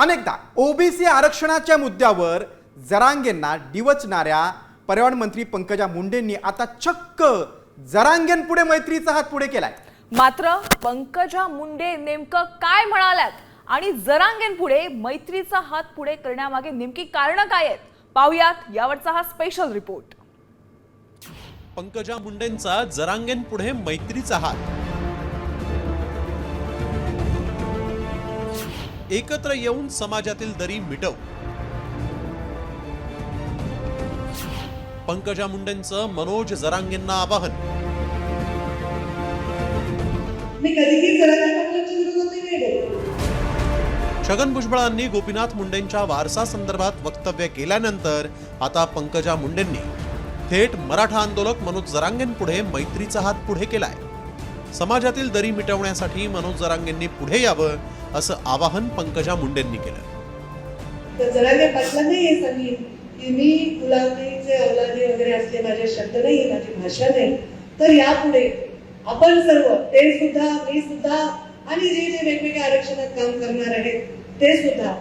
अनेकदा ओबीसी आरक्षणाच्या मुद्द्यावर जरांगेंना डिवचणाऱ्या पर्यावरण मंत्री पंकजा मुंडेंनी आता चक्क जरांगेंपुढे मैत्रीचा हात पुढे केलाय. मात्र पंकजा मुंडे नेमकं काय म्हणाल्यात आणि जरांगेंपुढे मैत्रीचा हात पुढे करण्यामागे नेमकी कारणं काय आहेत? पाहुयात यावरचा हा स्पेशल रिपोर्ट पंकजा मुंडेंचा जरांगेंपुढे मैत्रीचा हात. एकत्र येऊन समाजातील दरी मिटव. पंकजा मुंडेंचं मनोज जरांगेंना आवाहन. छगन भुजबळांनी गोपीनाथ मुंडेंच्या वारसा संदर्भात वक्तव्य केल्यानंतर आता पंकजा मुंडेंनी थेट मराठा आंदोलक मनोज जरांगेंपुढे मैत्रीचा हात पुढे केलाय. समाजातील दरी मिटवण्यासाठी मनोज जरांगेंनी पुढे यावं असं आवाहन पंकजा मुंडेंनी केलं. तर जरांगे पाटलांनी हे की मी गुलामीचे अवलादी वगैरे असले माझे शब्द नाही माझी भाषा नाही. तर यापुढे आपण सर्व ते सुद्धा मी सुद्धा आणि जे जे वेगवेगळ्या आरक्षणात काम करणार आहेत ते सुद्धा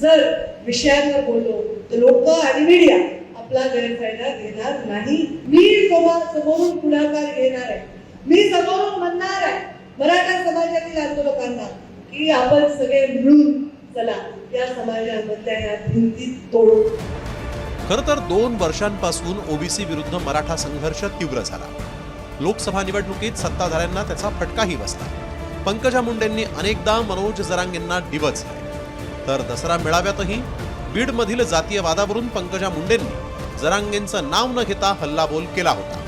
जर विषयांवर बोललो तर लोक आणि मीडिया आपला गैरफायदा घेणार नाही. मी समोरून पुढाकार घेणार आहे. मी समोरून म्हणणार आहे. मराठा समाजातील आंदोलकांना की आपण सगळे मिळून चला या समाजामधल्या या भिंती तोडू. खर तर दोन वर्षांपासून ओबीसी विरुद्ध मराठा संघर्ष तीव्र झाला. लोकसभा निवडणुकीत सत्ताधाऱ्यांना त्याचा फटकाही बसला. पंकजा मुंडेंनी अनेकदा मनोज जरांगेंना डिवचले तर दसरा मेळाव्यातही बीडमधील जातीय वादावरून पंकजा मुंडेंनी जरांगेंचं नाव न घेता हल्लाबोल केला होता.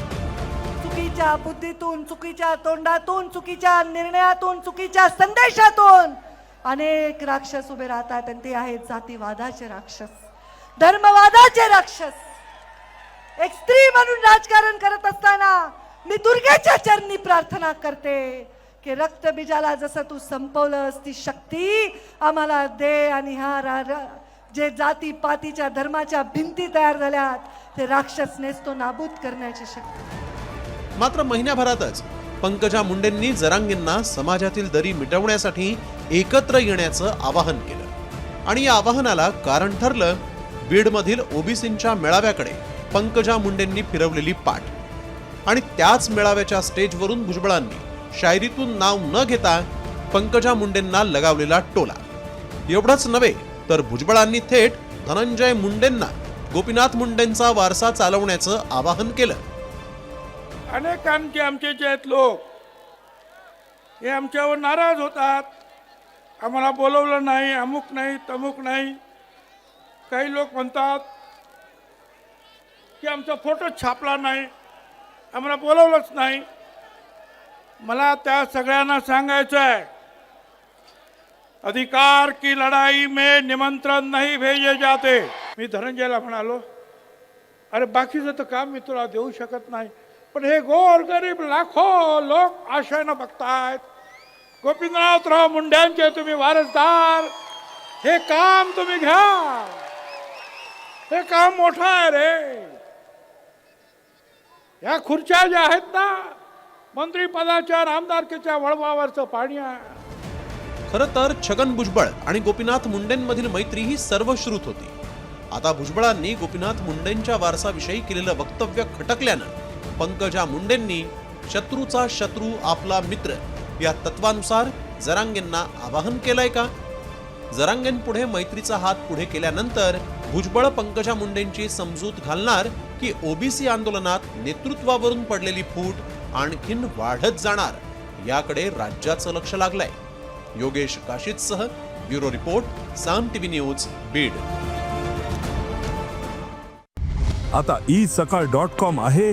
चुकीच्या बुद्धीतून चुकीच्या तोंडातून चुकीच्या निर्णयातून चुकीच्या संदेशातून अनेक राक्षस उभे राहतात आणि ते आहेत जातीवादाचे राक्षस धर्मवादाचे राक्षस. एक स्त्री म्हणून राजकारण करत असताना मी दुर्गेच्या चरणी प्रार्थना करते की रक्तबीजाला जसं तू संपवलंस ती शक्ती आम्हाला दे आणि हा रा- रा- जे जाती पातीच्या धर्माच्या भिंती तयार झाल्यात ते राक्षस नेस्तो नाबूद करण्याची शक्ती. मात्र महिन्याभरातच पंकजा मुंडेंनी जरांगेंना समाजातील दरी मिटवण्यासाठी एकत्र येण्याचं आवाहन केलं. आणि या आवाहनाला कारण ठरलं बीडमधील ओबीसींच्या मेळाव्याकडे पंकजा मुंडेंनी फिरवलेली पाठ. आणि त्याच मेळाव्याच्या स्टेजवरून भुजबळांनी शायरीतून नाव न घेता पंकजा मुंडेंना लगावलेला टोला. एवढंच नव्हे तर भुजबळांनी थेट धनंजय मुंडेंना गोपीनाथ मुंडेंचा वारसा चालवण्याचं आवाहन केलं. अनेक आमचे आमचे जे आहेत लोक हे आमच्यावर नाराज होतात. आम्हाला बोलवलं नाही अमुक नाही तमुक नाही. काही लोक म्हणतात की आमचा फोटो छापला नाही आम्हाला बोलवलंच नाही. मला त्या सगळ्यांना सांगायचं आहे अधिकार की लढाई में निमंत्रण नाही भेजे जाते. मी धनंजयला म्हणालो अरे बाकीचं तर काम मी तुला देऊ शकत नाही. पण हे गोर गरीब लाखो लोक आशयानं बघतायत. गोपीनाथराव मुंड्यांचे तुम्ही वारसदार. हे काम तुम्ही घ्या. हे काम मोठं आहे रे. या खुर्च्या ज्या आहेत ना मंत्रीपदाच्या आमदारकीच्या वळवावरचं पाणी आहे. खरं तर छगन भुजबळ आणि गोपीनाथ मुंडेंमधील मैत्री ही सर्वश्रुत होती. आता भुजबळांनी गोपीनाथ मुंडेंच्या वारसाविषयी केलेलं वक्तव्य खटकल्यानं पंकजा मुंडेंनी शत्रूचा शत्रू आपला मित्र या तत्वानुसार जरांगेंना आवाहन केलंय का? जरांगेंपुढे मैत्रीचा हात पुढे केल्यानंतर भुजबळ पंकजा मुंडेंची समजूत घालणार की ओबीसी आंदोलनात नेतृत्वावरून पडलेली फूट आणखीन वाढत जाणार याकडे राज्याचं लक्ष लागलंय. Yogesh काशीतसह bureau report Saam TV news Beed. आता ई सकाळ डॉट कॉम आहे.